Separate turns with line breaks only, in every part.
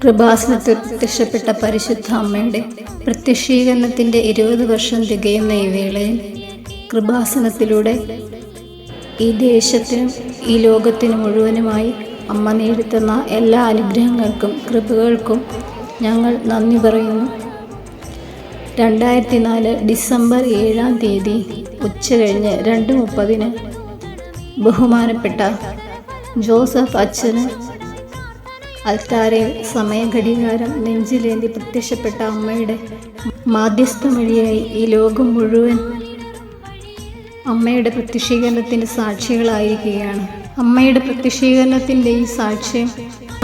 കൃപാസനത്തിൽ പ്രത്യക്ഷപ്പെട്ട പരിശുദ്ധ അമ്മയുടെ പ്രത്യക്ഷീകരണത്തിന്റെ ഇരുപത് വർഷം തികയുന്ന ഈ വേളയിൽ കൃപാസനത്തിലൂടെ ഈ ദേശത്തിനും ഈ ലോകത്തിനു മുഴുവനുമായി അമ്മ നേടിത്തന്ന എല്ലാ അനുഗ്രഹങ്ങൾക്കും കൃപകൾക്കും ഞങ്ങൾ നന്ദി പറയുന്നു. രണ്ടായിരത്തി നാല് ഡിസംബർ ഏഴാം തീയതി ഉച്ച ഉച്ചകഴിഞ്ഞ് രണ്ട് മുപ്പതിന് ബഹുമാനപ്പെട്ട ജോസഫ് അച്ഛന് അൽത്താരയിൽ സമയഘടികാരം നെഞ്ചിലേന്തി പ്രത്യക്ഷപ്പെട്ട അമ്മയുടെ മാധ്യസ്ഥ വഴിയായി ഈ ലോകം മുഴുവൻ അമ്മയുടെ പ്രത്യക്ഷീകരണത്തിന് സാക്ഷികളായിരിക്കുകയാണ്. അമ്മയുടെ പ്രത്യക്ഷീകരണത്തിന്റെ ഈ സാക്ഷ്യം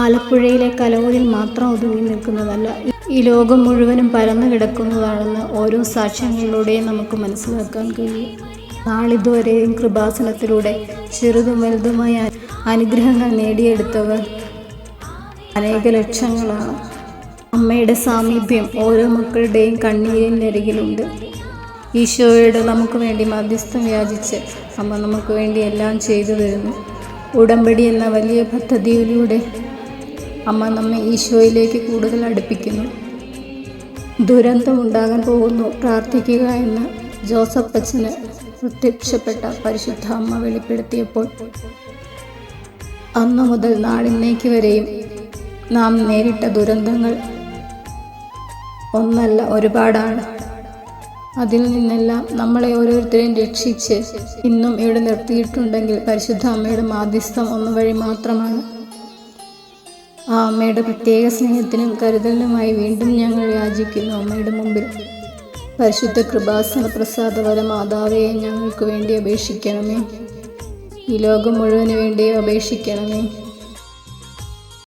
ആലപ്പുഴയിലെ കലവൂരിൽ മാത്രം ഒതുങ്ങി നിൽക്കുന്നതല്ല ഈ ലോകം മുഴുവനും പരന്നു കിടക്കുന്നതാണെന്ന് ഓരോ സാക്ഷ്യങ്ങളിലൂടെയും നമുക്ക് മനസ്സിലാക്കാൻ കഴിയും. നാളിതുവരെയും കൃപാസനത്തിലൂടെ ചെറുതും വലുതുമായ അനുഗ്രഹങ്ങൾ നേടിയെടുത്തവർ അനേക ലക്ഷങ്ങളാണ്. അമ്മയുടെ സാമീപ്യം ഓരോ മക്കളുടെയും കണ്ണീരിനരികിലുണ്ട് ഈശോയോട് നമുക്ക് വേണ്ടി മധ്യസ്ഥം വ്യാജിച്ച് അമ്മ നമുക്ക് വേണ്ടി എല്ലാം ചെയ്തു തരുന്നു. ഉടമ്പടി എന്ന വലിയ പദ്ധതിയിലൂടെ അമ്മ നമ്മെ ഈശോയിലേക്ക് കൂടുതൽ അടുപ്പിക്കുന്നു. ദുരന്തം ഉണ്ടാകാൻ പോകുന്നു. പ്രാർത്ഥിക്കുക എന്ന് ജോസഫ് അച്ഛന് പ്രത്യക്ഷപ്പെട്ട പരിശുദ്ധ അമ്മ വെളിപ്പെടുത്തിയപ്പോൾ അന്നു മുതൽ നാളിന്നേക്ക് വരെയും നാം നേരിട്ട ദുരന്തങ്ങൾ ഒന്നല്ല ഒരുപാടാണ്. അതിൽ നിന്നെല്ലാം നമ്മളെ ഓരോരുത്തരെയും രക്ഷിച്ച് ഇന്നും ഇവിടെ നിർത്തിയിട്ടുണ്ടെങ്കിൽ പരിശുദ്ധ അമ്മയുടെ മാധ്യസ്ഥം ഒന്ന് വഴി മാത്രമാണ്. ആ അമ്മയുടെ പ്രത്യേക സ്നേഹത്തിനും കരുതലിനുമായി വീണ്ടും ഞങ്ങൾ യാചിക്കുന്നു അമ്മയുടെ മുമ്പിൽ. പരിശുദ്ധ കൃപാസന പ്രസാദവര മാതാവയെ ഞങ്ങൾക്ക് വേണ്ടി അപേക്ഷിക്കണമേ. ഈ ലോകം മുഴുവൻ വേണ്ടി അപേക്ഷിക്കണമേ.